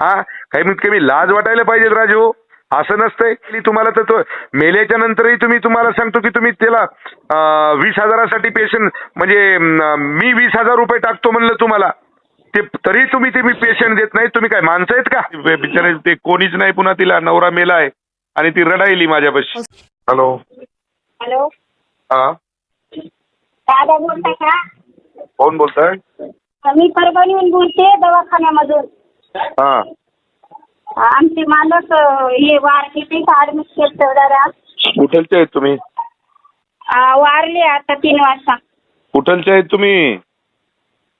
हा कमीत कमी लाज वाटायला पाहिजे राजू. असं नसतंय. की तुम्हाला तर तो मेल्याच्या नंतरही तुम्ही तुम्हाला सांगतो की तुम्ही त्याला वीस हजारासाठी पेशंट म्हणजे मी वीस हजार रुपये टाकतो म्हणलं तुम्हाला. ते तरी तुम्ही ते मी पेशंट देत नाही. तुम्ही काय माणसं आहेत का? बिचारे ते कोणीच नाही पुन्हा तिला नवरा मेलाय आणि ती रडायली माझ्यापाशी. हॅलो. हॅलो. हा. दादा बोलताय का? कोण बोलताय? मी परभणीहून बोलते दवाखान्यामधून. हा. आमचे मालक हे वार किती ऍडमिट केलं जरा? कुठलचे आहेत तुम्ही? वारले आता तीन वाजता. कुठलचे आहेत तुम्ही?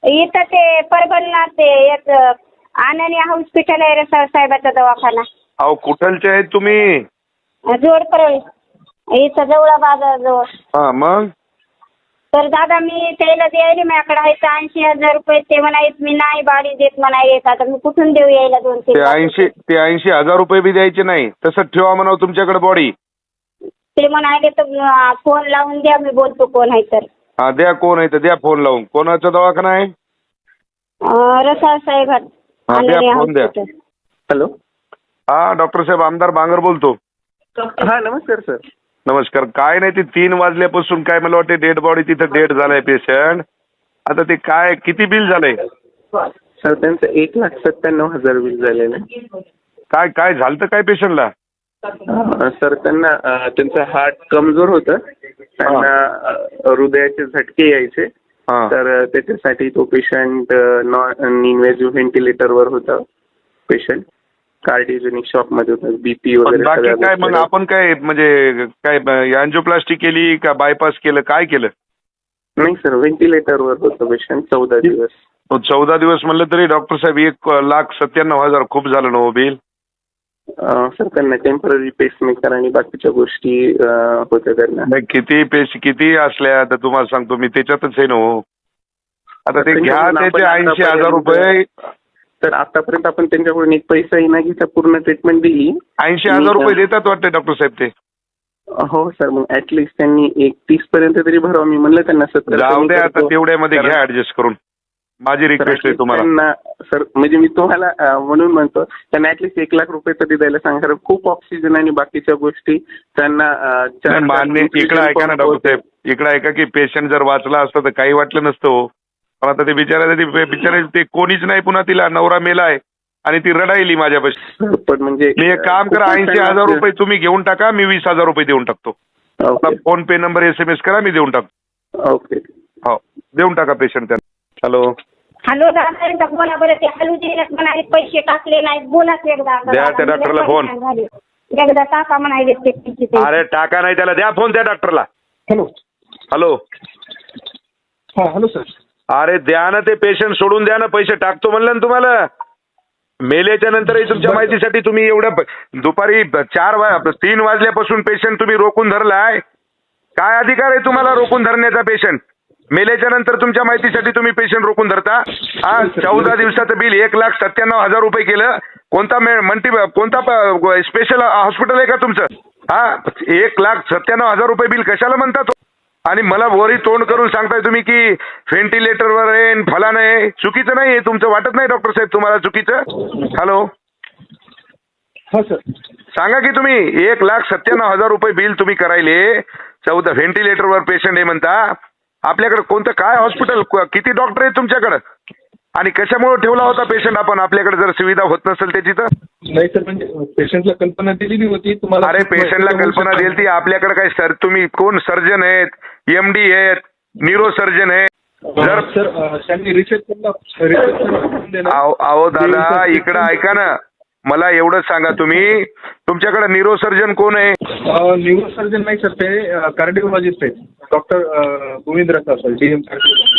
इथं ते परभणीला ते एक अं, आनंदी हॉस्पिटल आहे रे सर साहेबाचा दवाखाना. अहो कुठलचे आहेत तुम्ही? जोड परळी इथं जवळ. बाजाराजवळ हा मग? तर दादा मी त्याला द्यायला माझ्याकडे आहे ऐंशी हजार रुपये. ते म्हणायत मी नाही बाडी देत म्हणायत आता मी कुठून देऊ यायला दोन तीन ते ऐंशी रुपये? ते ऐंशी हजार रुपये बी द्यायचे नाही. तसंच ठेवा म्हणावं तुमच्याकडे बॉडी ते म्हणाले तर अं, फोन लावून द्या. मी बोलतो कोण आहे तर. हा द्या कोण आहे तर द्या फोन लावून. कोणाचा दवाखाना आहे? अं, रसाळ साहेब. हा, द्या, फोन द्या. हॉस्पिटल. हॅलो हा डॉक्टर साहेब आमदार बांगर बोलतो. हा नमस्कार सर नमस्कार. काय नाही ते तीन वाजल्यापासून काय मला वाटते डेड बॉडी तिथं डेड झालाय पेशंट आता ते काय किती बिल झालंय? सर त्यांचं एक लाख सत्त्याण्णव हजार बिल झालेलं आहे. काय काय झालं काय पेशंटला अं, सर त्यांना अं, त्यांचं हार्ट कमजोर होतं. त्यांना अं, हृदयाचे झटके यायचे. हा. तर अं, त्याच्यासाठी तो पेशंट नॉन इन्व्हेजिव्ह व्हेंटिलेटरवर होता. पेशंट कार्डिओजेनिक शॉपमध्ये होता बीपी पण वगैरे बाकी सगळ्या काय गोष्टी. मग आपण काय म्हणजे काय अँजिओप्लास्टी केली का बायपास केलं काय केलं? नाही सर व्हेंटिलेटरवर होतं पेशंट चौदा दिवस. तो चौदा दिवस म्हणलं तरी डॉक्टर साहेब एक लाख सत्त्याण्णव हजार खूप झालं ना हो बिल? अं, सर त्यांना टेंपररी पेसमेकर आणि बाकीच्या गोष्टी अं, होत्या त्यांना. नाही किती पेश किती असल्या तर तुम्हाला सांगतो मी त्याच्यातच आहे ना हो. आता ते घ्या त्याचे ऐंशी हजार रुपये तर आतापर्यंत आपण त्यांच्याकडून एक पैसाही न घेता पूर्ण ट्रीटमेंट दिली. ऐंशी हजार रुपये देतात वाटते डॉक्टर साहेब ते. हो सर मग ऍटलिस्ट त्यांनी एक तीस पर्यंत तरी भरावं. मी म्हणलं त्यांना सत्तर जाऊ द्या आता. तेवढ्यामध्ये घ्या ऍडजस्ट करून. माझी रिक्वेस्ट आहे तुम्हाला. त्यांना सर म्हणजे मी तुम्हाला अं, म्हणून म्हणतो त्यांना ऍटलिस्ट एक लाख रुपये तरी द्यायला सांगा. कारण खूप ऑक्सिजन आणि बाकीच्या गोष्टी त्यांना अं, चार- नाही, मान्य चार इकडं ऐका ना डॉक्टर साहेब. इकडं ऐका की पेशंट जर वाचला असता तर काही वाटलं नसतं हो. पण आता ते बिचारा ते बिचारे ते कोणीच नाही पुन्हा तिला नवरा मेलाय आणि ती रडायली माझ्यापाशी. पण म्हणजे मी एक काम करा ऐंशी हजार रुपये तुम्ही घेऊन टाका मी वीस हजार रुपये देऊन टाकतो. Okay. PhonePe number S M S करा मी देऊन टाकतो. ओके. हो देऊन टाका पेशंट त्यांना. हॅलो. हॅलो दादा बोला पैसे टाकले नाहीत एकदा द्या त्या डॉक्टरला फोन. एकदा टाका म्हणाले. अरे टाका नाही त्याला द्या फोन त्या डॉक्टरला हॅलो. हॅलो. हा हॅलो सर. अरे द्या ना ते पेशंट सोडून द्या ना पैसे. टाकतो म्हणलं ना तुम्हाला. मेल्याच्या नंतरही तुमच्या माहितीसाठी तुम्ही एवढं प- दुपारी ब- चार वा तीन वाजल्यापासून पेशंट तुम्ही रोखून धरलाय. काय अधिकार आहे तुम्हाला रोखून धरण्याचा पेशंट मेल्याच्या नंतर तुमच्या माहितीसाठी तुम्ही पेशंट रोखून धरता? हा चौदा दिवसाचं बिल एक लाख सत्त्याण्णव हजार रुपये केलं. कोणता मे मल्टी कोणता स्पेशल हॉस्पिटल आहे का तुमचं? हा एक लाख सत्त्याण्णव हजार रुपये बिल कशाला म्हणता तो? आणि मला वरी तोंड करून सांगताय तुम्ही की व्हेंटिलेटरवर आहे फलानं आहे. चुकीचं नाही आहे. तुमचं वाटत नाही डॉक्टर साहेब तुम्हाला चुकीचं? हॅलो हा सर सांगा की तुम्ही एक लाख सत्त्याण्णव हजार रुपये बिल तुम्ही करायले. चौदा व्हेंटिलेटरवर पेशंट आहे म्हणता. आपल्याकडे कोणतं काय हॉस्पिटल किती डॉक्टर आहेत तुमच्याकडं? आणि कशामुळे ठेवला होता पेशंट आपण आपल्याकडे जर सुविधा होत नसेल त्याची तर? नाही सर म्हणजे पेशंटला कल्पना दिलेली होती तुम्हाला अरे पेशंटला कल्पना दिली ती आपल्याकडे काय सर तुम्ही कोण सर्जन आहेत? एमडी आहेत न्यूरो सर्जन आहेत. जर सर त्यांनी रिसेप्शन अहो दादा इकडं ऐका ना. मला एवढंच सांगा तुम्ही. तुमच्याकडे न्यूरो सर्जन कोण आहे? न्यूरो सर्जन नाही सर ते कार्डिओलॉजिस्ट आहेत. Doctor Govind sir D M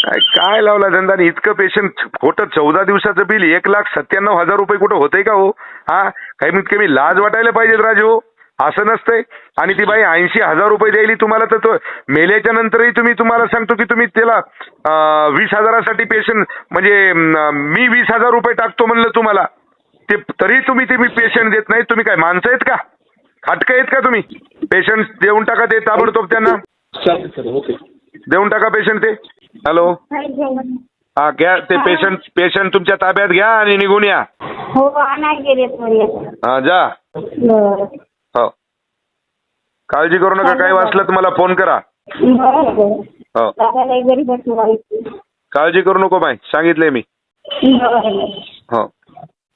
काय काय लावला धंदा? आणि इतकं पेशंट खोटं चौदा दिवसाचं बिल एक लाख सत्त्याण्णव हजार रुपये कुठं होतंय का हो? हा? कमीत कमी लाज वाटायला पाहिजे राजू. असं नसतंय. आणि ती बाई ऐंशी हजार रुपये द्यायली तुम्हाला तर तो मेल्याच्या नंतरही तुम्ही तुम्हाला सांगतो की तुम्ही त्याला वीस हजारासाठी पेशंट म्हणजे मी वीस हजार रुपये टाकतो म्हणलं तुम्हाला. ते तरी तुम्ही ते मी पेशंट देत नाही. तुम्ही काय माणसं आहेत का? खाटकं आहेत का तुम्ही? पेशंट देऊन टाका ते ताबडतोब त्यांना. चालेल सर ओके. देऊन टाका पेशंट ते. हॅलो. हा घ्या ते. पेशंट पेशंट तुमच्या ताब्यात घ्या आणि निघून या. हो गेले हा जा. हो. काळजी करू नका काही वाचलं तर मला फोन करा. हो. काळजी करू नको बाई सांगितलंय मी. हो.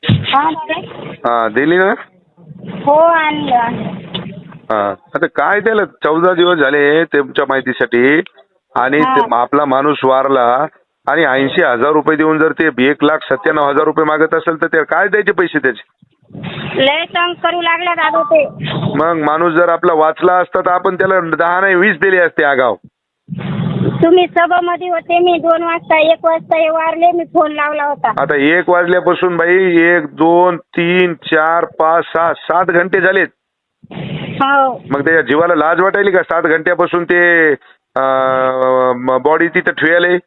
हा हा दिली ना? हो आणलं हा. आता काय त्याला चौदा दिवस झाले तुमच्या माहितीसाठी. आणि ते. आपला माणूस वारला आणि ऐंशी हजार रुपये देऊन जर ते एक लाख सत्त्याण्णव हजार रुपये मागत असेल तर ते काय द्यायचे पैसे त्याचे? लय तंग करू लागला दादा ते. मग माणूस जर आपला वाचला असता तर आपण त्याला दहा नाही वीस दिले असते आगाव. तुम्ही सभामध्ये होते मी दोन वाजता एक वाजता हे वारले मी फोन लावला होता. आता एक वाजल्यापासून बाई एक दोन तीन चार पाच सहा सात घंटे झालेत. हो. मग त्याच्या जीवाला लाज वाटायली का सात घंट्यापासून ते बॉडी तिथं ठेवायला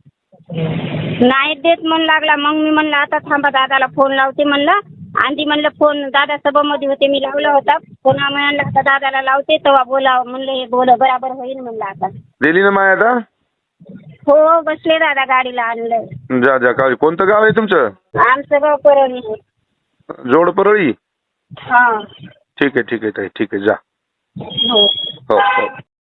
नाही देत म्हण लागला. मग मी म्हणलं आता थांबा दादाला फोन लावते म्हणलं. आणि म्हणलं फोन दादा सभामध्ये होते मी लावला होता. फोन म्हणलं आता दादाला लावते तेव्हा बोलावं. म्हणलं हे बोल बराबर होईल म्हणलं आता. दिली ना माय आता? हो बसले दादा गाडीला आणलं जा जा का कोणतं गाव आहे तुमचं? आमचं गाव परळी जोड परळी? हा. ठीक आहे ठीक आहे ताई. ठीक आहे जा. हो. हो हो.